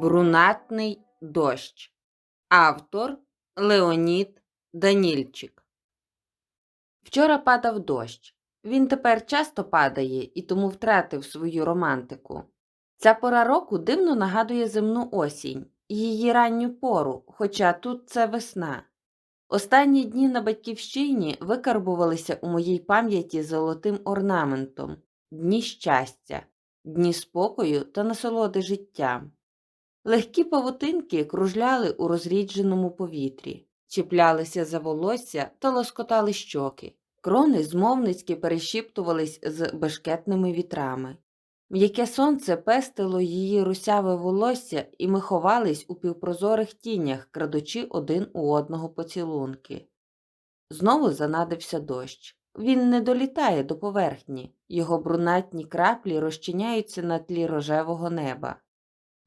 Брунатний дощ. Автор Леонід Данільчик. Вчора падав дощ. Він тепер часто падає і тому втратив свою романтику. Ця пора року дивно нагадує земну осінь, її ранню пору, хоча тут це весна. Останні дні на батьківщині викарбувалися у моїй пам'яті золотим орнаментом, дні щастя, дні спокою та насолоди життям. Легкі павутинки кружляли у розрідженому повітрі, чіплялися за волосся та лоскотали щоки. Крони змовницьки перешіптувались з бешкетними вітрами. М'яке сонце пестило її русяве волосся, і ми ховались у півпрозорих тінях, крадучи один у одного поцілунки. Знову занадився дощ. Він не долітає до поверхні, його брунатні краплі розчиняються на тлі рожевого неба.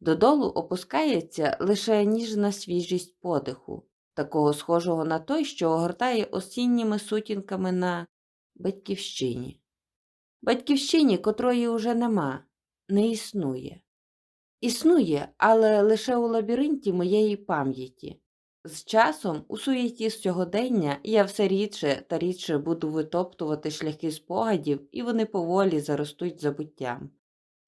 Додолу опускається лише ніжна свіжість подиху, такого схожого на той, що огортає осінніми сутінками на батьківщині. Батьківщині, котрої уже нема, не існує. Існує, але лише у лабіринті моєї пам'яті. З часом, у суєті сьогодення, я все рідше та рідше буду витоптувати шляхи спогадів, і вони поволі заростуть забуттям.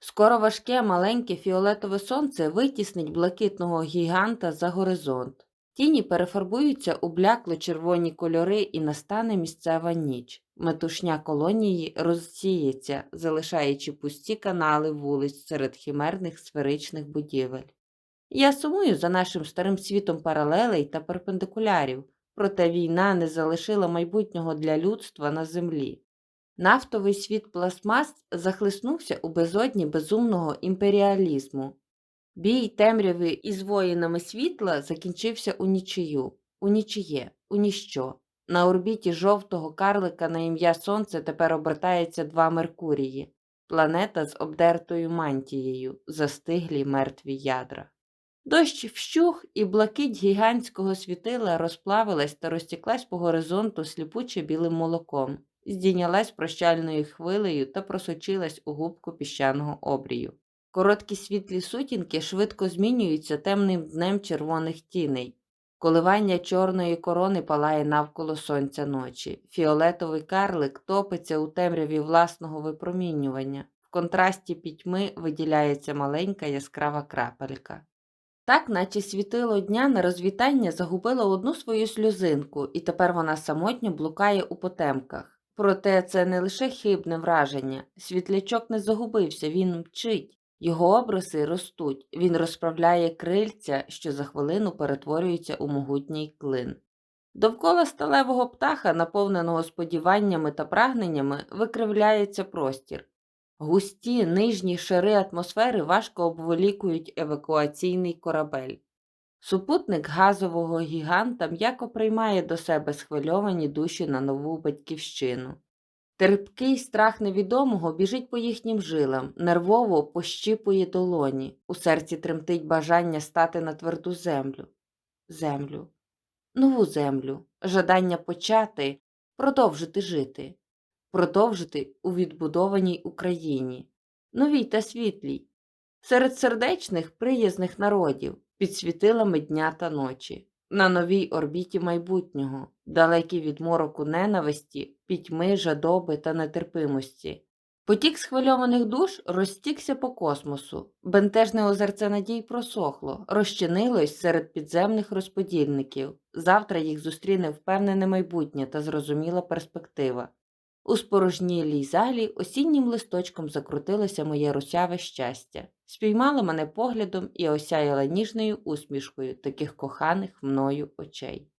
Скоро важке маленьке фіолетове сонце витіснить блакитного гіганта за горизонт. Тіні перефарбуються у блякло червоні кольори і настане місцева ніч. Метушня колонії розсіється, залишаючи пусті канали вулиць серед химерних сферичних будівель. Я сумую за нашим старим світом паралелей та перпендикулярів, проте війна не залишила майбутнього для людства на землі. Нафтовий світ пластмас захлиснувся у безодні безумного імперіалізму. Бій темряви із воїнами світла закінчився у нічию, у нічиє, у ніщо. На орбіті жовтого карлика на ім'я Сонце тепер обертається два Меркурії, планета з обдертою мантією, застиглі мертві ядра. Дощ вщух, і блакить гігантського світила розплавилась та розтіклась по горизонту сліпуче білим молоком здійнялась прощальною хвилею та просочилась у губку піщаного обрію. Короткі світлі сутінки швидко змінюються темним днем червоних тіней. Коливання чорної корони палає навколо сонця ночі. Фіолетовий карлик топиться у темряві власного випромінювання. В контрасті пітьми виділяється маленька яскрава крапелька. Так, наче світило дня на розвітання загубило одну свою сльозинку, і тепер вона самотньо блукає у потемках. Проте це не лише хибне враження. Світлячок не загубився, він мчить. Його обриси ростуть, він розправляє крильця, що за хвилину перетворюються у могутній клин. Довкола сталевого птаха, наповненого сподіваннями та прагненнями, викривляється простір. Густі нижні шари атмосфери важко обволікують евакуаційний корабель. Супутник газового гіганта м'яко приймає до себе схвильовані душі на нову батьківщину. Терпкий страх невідомого біжить по їхнім жилам, нервово пощіпує долоні, у серці тремтить бажання стати на тверду землю, землю, нову землю, жадання почати, продовжити жити, продовжити у відбудованій Україні, новій та світлій, серед сердечних приязних народів під світилами дня та ночі, на новій орбіті майбутнього, далекі від мороку ненависті, пітьми, жадоби та нетерпимості. Потік схвильованих душ розтікся по космосу, бентежне озерце надій просохло, розчинилось серед підземних розподільників. Завтра їх зустріне впевнене майбутнє та зрозуміла перспектива. У спорожнілій залі осіннім листочком закрутилося моє русяве щастя, спіймала мене поглядом і осяяла ніжною усмішкою таких коханих мною очей.